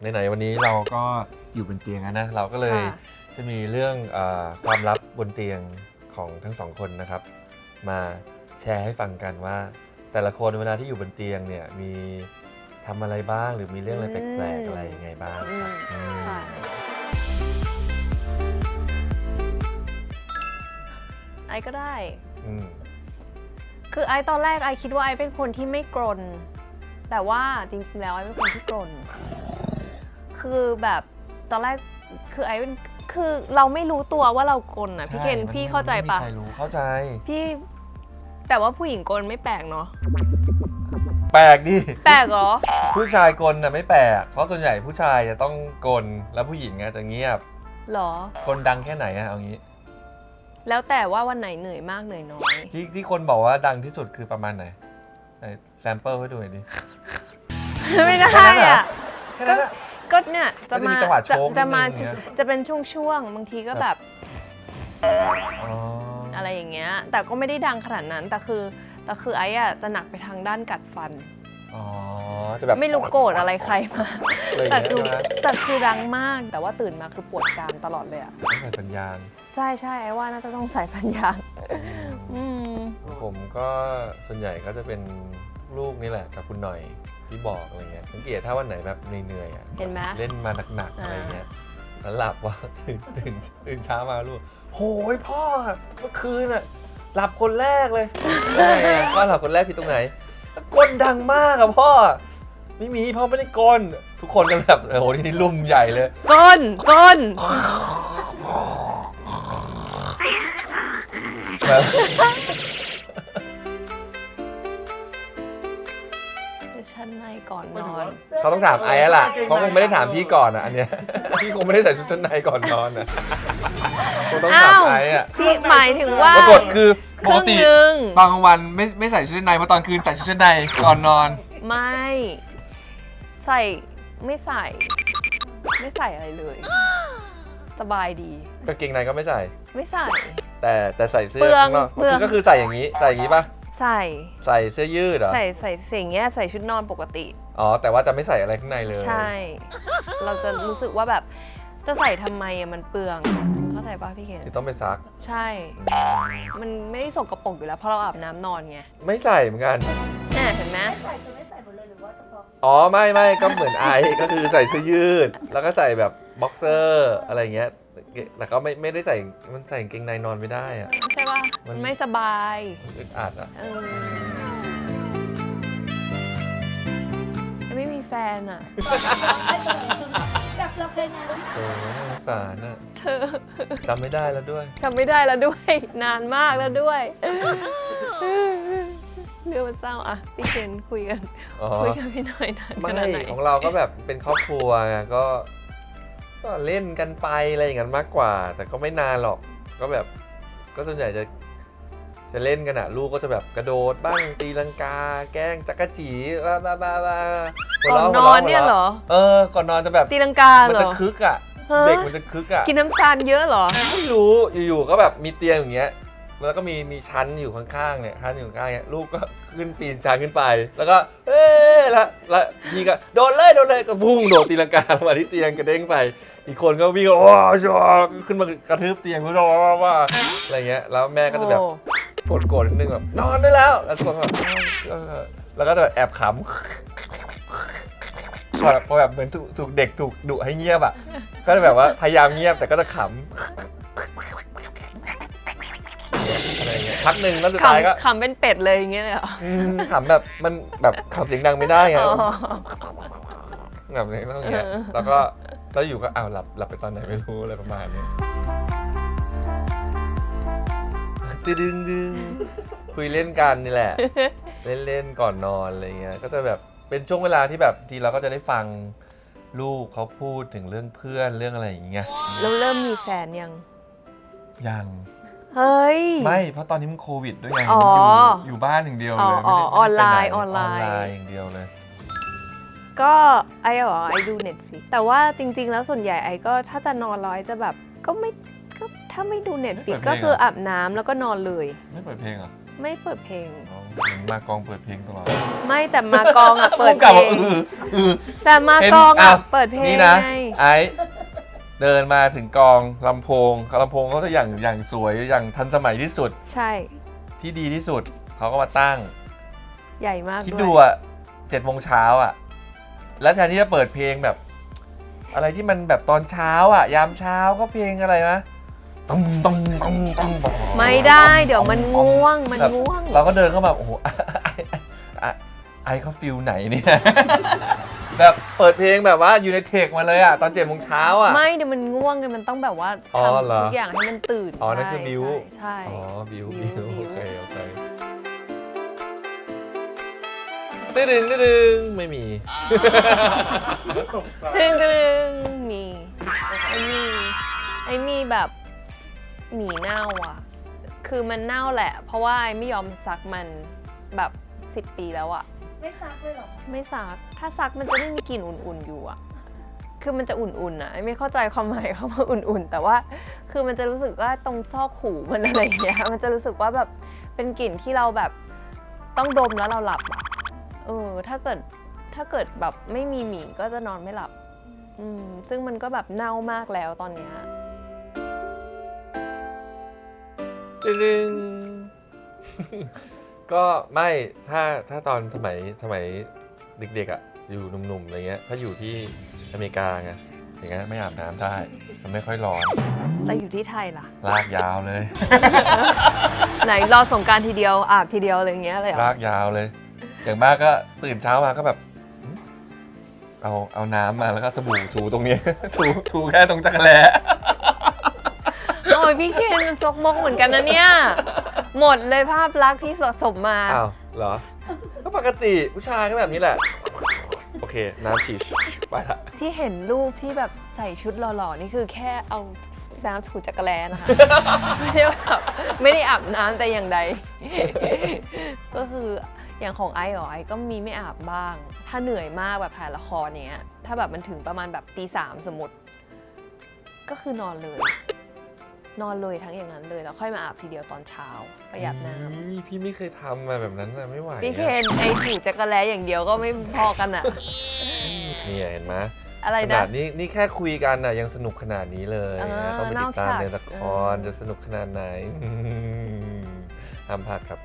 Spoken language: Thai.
ไหนๆวันนี้เราก็อยู่บนเตียงแล้วนะเราก็เลยค่ะ จะมีเรื่องเออความลับบนเตียงของทั้งสองคนนะครับ มาแชร์ให้ฟังกันว่า แต่ละคนเวลาที่อยู่บนเตียงเนี่ยมีทำอะไรบ้าง หรือมีเรื่องอะไรแปลกๆอะไรยังไงบ้างครับอืมค่ะไอก็ได้ อืมคือไอตอนแรกไอคิดว่าไอเป็นคนที่ไม่กรน แต่ว่าจริงๆแล้วไอเป็นคนที่กรน คือแบบตอนแรกคือไอเป็นคือเราไม่รู้ตัวว่าเรากรนอะพี่เคนใช่พี่เข้าใจปะไม่มีใครรู้เข้าใจ พี่แต่ว่าผู้หญิงกลไม่แปลกเนาะแปลกดิ แปลกเหรอ ผู้ชายกลน่ะไม่แปลก เพราะส่วนใหญ่ผู้ชายจะต้องกล แล้วผู้หญิงอะจะเงียบเหรอ กลดังแค่ไหนอะเอางี้ แล้วแต่ว่าวันไหนเหนื่อยมากเหนื่อยน้อย ที่ที่คนบอกว่าดังที่สุดคือประมาณไหนแซมเปิลให้ดูหน่อยดิ ไม่ได้แค่นั้นเหรออะ แค่นั้นอะ ก็เนี่ยจะก็จะมีมาจังหวะจะโชว์จะมานิดนึงอย่างเงี้ยจะเป็นช่วงๆบางทีก็แบบอ๋ออะไรอย่างเงี้ย แต่ก็ไม่ได้ดังขนาดนั้นแต่คือแต่คือไอ้อะจะหนักไปทางด้านกัดฟัน อ๋อจะแบบ ไม่รู้โกรธอะไรใครมาอะไรอย่างแต่เงี้ยคือใช่ไหม แต่คือดังมากแต่ว่าตื่นมาคือปวดกรามตลอดเลยอะต้องใส่สัญญาณใช่ใช่ไอ้ว่าน่าจะต้องใส่พันยางอืมผมก็ส่วนใหญ่ก็จะเป็นลูกนี่แหละกับคุณหน่อย ที่บอกอะไรเงี้ยสังเกตถ้าวันไหนแบบเหนื่อยๆอะเห็นไหม เล่นมาหนักๆอ่าอะไรเงี้ยแล้วหลับว่าตื่นตื่นตื่นเช้ามาลูกโหยพ่อเมื่อคืนอะหลับคนแรกเลยได้ไงพ่อหลับคนแรกผิดตรงไหนกลดังมากอะพ่อไม่มีพ่อไม่ได้กลทุกคนก็แบบโอ้โหนี่นี่ลุ่มใหญ่เลย ก้น ก้น แบบ ชั้นในก่อนนอน เขาต้องถามไอ้แล้วล่ะเขาคงไม่ได้ถามพี่ก่อนอะอันเนี้ยพี่คงไม่ได้ใส่ชุดชั้นในก่อนนอนอะคงต้องถามอ้าวไอ้อะที่หมายถึงว่าปรากฏคือคปกรึ่งติหนึ่ง ตอนกลางวันไม่ไม่ใส่ชุดชั้นในเพราะตอนคืนใส่ชุดชั้นในก่อนนอน ไม่ ใส่ไม่ใส่ ไม่ใส่อะไรเลย สบายดี กางเกงในก็ไม่ใส่ ไม่ใส่ แต่แต่ใส่เสื้อเปลืองข้างนอกเปลืองคือก็คือใส่อย่างนี้ใส่อย่างนี้ป่ะ ใส่ใส่เสื้อยืดเหรอใส่ใส่สิ่างเงี้ยใส่ชุดนอนปกติ อ๋อ แต่ว่าจะไม่ใส่อะไรข้างในเลย ใช่ เราจะรู้สึกว่าแบบจะใส่ทำไมอะมันเปลืองเข้าใจป่ะพี่เคนที่ต้องไปซัก ใช่ มันไม่ได้สกปรกอยู่แล้วเพราะเราอาบน้ำนอนไงไม่ใส่เหมือนกันแน่เห็นไหมใส่คือไม่ใส่หมดเลยหรือว่าเฉพาะอ๋อ ไม่ไม่ก็เหมือนไอซ์ก็คือใส่เสื้อยืด แล้วก็ใส่แบบบ็อกเซอร์อะไรเงี้ย แต่ก็ไม่ไม่ได้ใส่มันใส่กางเกงในนอนไม่ได้อะใช่ป่ะ มันมันไม่สบายมันอึดอัดอะเออไม่มีแฟนอะ แบบเราเคยงานรู้โอ้น่าสงสารอะเธอจำไม่ได้แล้วด้วย จำไม่ได้แล้วด้วย นานมากแล้วด้วย เรื่องมันเศร้าอะพี่เคนคุยกัน อ๋อคุยกับพี่หน่อยนานขไม่นาดไหนของเราก็แบบเป็นครอบครัวไงก็ ก็เล่นกันไปอะไรอย่างนั้นมากกว่า แต่ก็ไม่นานหรอก ก็แบบ ก็ส่วนใหญ่จะ จะเล่นกันอะลูกก็จะแบบกระโดดบ้างตีลังกา แกล้งจักรจีบ้าบ้าบ้าบ้าหัวก่อนเราะนหัวอนเราะเนี่ยเหรอ เออ ก่อนนอนจะแบบตีลังกามันเหรจะอคึกอะฮะเด็กมันจะคึกอะกินน้ำตาลเยอะเหรอ ไม่รู้อยู่ๆก็แบบมีเตียงอย่างเงี้ยแล้วก็มีมีชั้นอยู่ข้างๆเนี่ยชั้นอยู่ข้างๆเนี่ยลูกก็ขึ้นปีนชั้นขึ้นไป แล้วก็เอ๊ะแล้วแล้วพี่ก็โดนเลยโดนเลยก็พุ่งโดดตีลังกาลงมาที่เตียงกระเด้งไป อีกคนก็วิ่งโอ้ชอขึ้นมากระทืบเตียงก็ร้องว่าอะไรเงี้ยแล้วแม่ก็จะแบบ โอ้โกรธๆนิดนึงแบบนอนได้แล้ว แล้วทุกคนก็แบบเออแล้วก็จะแบบแอบขำพอแบบพอแบบเหมือนถูกถูกเด็กถูกดุให้เงียบอะ ก็จะแบบว่าพยายามเงียบแต่ก็จะขำอะไรเงี้ยพักหนึ่งแล้วสุดท้ายก็ ขำขำเป็นเป็ดเลยอย่างเงี้ยเลยเหรออืมขำแบบมันแบบขำเสียงดังไม่ได้ไงอ๋อ แบบนี้ต้องอย่างเงี้ยเออ แล้วก็แล้วอยู่ก็อ้าวหลับหลับไปตอนไหนไม่รู้อะไรประมาณนี้ ตึดึงดึงคุยเล่นกันนี่แหละเล่นเล่นๆก่อนนอนอะไรเงี้ยก็จะแบบเป็นช่วงเวลาที่แบบทีเราก็จะได้ฟังลูกเขาพูดถึงเรื่องเพื่อนเรื่องอะไรอย่างเงี้ยแล้วเริ่มมีแฟนยัง ยังเฮ้ย ไม่เพราะตอนนี้มันโควิดด้วยไงอ๋อมันอยู่อยู่บ้านอย่างเดียวเลยอ๋อไม่ได้ออนไลน์ม่ด้ปหออนไลน์ ออนไลน์อย่างเดียวเลยก็ไอ้เหรอไอ้ดูเน็ตฟิกแต่ว่าจริง ๆ แล้วส่วนใหญ่ไอ้ก็ถ้าจะนอนร้อยจะแบบก็ไม่ ก็ถ้าไม่ดูเน็ตฟิกไม่เปิดเพลง ก็คือเหรออาบน้ำแล้วก็นอนเลย ไม่เปิดเพลงเหรอไม่เปิดเพลง อ๋อมากองเปิดเพลงตลอดไม่แต่มากองอะ เปิดผู้เพกำลกับงเออเออ แต่มากองอะ เปิดเพลงนี่นะ ไงไอ้เดินมาถึงกองลำโพงลำโพงเขาจะอย่างอย่างสวยอย่างทันสมัยที่สุดใช่ ที่ดีที่สุด เขาก็มาตั้ง ใหญ่มากคิดวยดูอะเจ็ดโมงเช้าอะแล้วแทนที่จะเปิดเพลงแบบ อะไรที่มันแบบตอนเช้าอะยามเช้าก็เพลงอะไรนะ ต้องต้องต้องต้องบอกไม่ได้เดี๋ยวมันง่วงมันแบบง่วง เราก็เดินเข้ามาโอ้โหไอ้ไอ้ไอ้เขาฟิลไหนเนี่ย แบบเปิดเพลงแบบว่าอยู่ในเทคมาเลยอะ ตอนเจ็ดโมงเช้าอะ ไม่เดี๋ยวมันง่วงไงมันต้องแบบว่าอ๋อเหรอทำทุกอย่างให้มันตื่นอ๋อนั่นคือใช่บิ้ว ใช่ อ๋อ บิวบิบิววบิว โอเค โอเคตึ้งตึ้งตึ้งตึ้งไม่มีตึงตึง หมีเน่าอะ คือมันเน่าแหละ เพราะว่าไอ้ไม่ยอมซักมันแบบสิบปีแล้วอะ ไม่ซักเลยเหรอ ไม่ซัก ถ้าซักมันจะไม่มีกลิ่นอุ่นๆอยู่อะ คือมันจะอุ่นๆอะไอ้ไม่เข้าใจความหมายคำว่าอุ่นๆ แต่ว่า คือมันจะรู้สึกว่าตรงซอกหูมันอะไรอย่างเงี้ย มันจะรู้สึกว่าแบบเป็นกลิ่นที่เราแบบต้องดมแล้วเราหลับอะ เออ ถ้าเกิดถ้าเกิดแบบไม่มีหมีก็จะนอนไม่หลับ อืม ซึ่งมันก็แบบเน่ามากแล้วตอนเนี้ย ตึ้งก็ไม่ถ้าถ้าตอนสมัยสมัยเด็กๆอะอยู่หนุ่มๆอะไรเงี้ยถ้าอยู่ที่อเมริกาไงอย่างเงี้ยไม่อาบน้ำได้มันไม่ค่อยร้อนแต่อยู่ที่ไทยล่ะ ลากยาวเลย ไหนรอสงกรารทีเดียวอาบทีเดียวอะไรอย่างเงี้ยเลยเหรอลากยาวเลย อย่างมากก็ตื่นเช้ามาก็แบบ เอาเอาน้ำมาแล้วก็สบู่ถูตรงนี้ ถูถูแค่ตรงจักรแล้ ยพี่เคนมันจกมกเหมือนกันนะเนี่ย หมดเลยภาพลักษณ์ที่สะสมมา อ้าวเหรอ ก็ปกติผู้ชายก็แบบนี้แหละ โอเค น้ำฉีดไปละ ที่เห็นรูปที่แบบใส่ชุดหล่อๆ นี่คือแค่เอาน้ำถูจักรแลนะคะ ไม่ได้แบบไม่ได้อาบน้ำแต่อย่างใด ก็คืออย่างของไอซ์เหรอไอซ์ก็มีไม่อาบบ้าง ถ้าเหนื่อยมากแบบถ่ายละครเนี้ย ถ้าแบบมันถึงประมาณแบบตีสามสมมติ ก็คือนอนเลย นอนเลยทั้งอย่างนั้นเลยแล้วค่อยมาอาบทีเดียวตอนเช้าประหยัดน้ำอีพี่ไม่เคยทำมาแบบนั้นนะไม่ไหวพี่เคนอะไอถูจักรแลอย่างเดียวก็ไม่พอกันอะนี่เห็นไหมอะไรขนะนาดนี้นี่แค่คุยกันน่ะยังสนุกขนาดนี้เลยเออนะต้องไปนติอดกตามฉาก ในละครเออจะสนุกขนาดไหน ห้ามพลาดครับ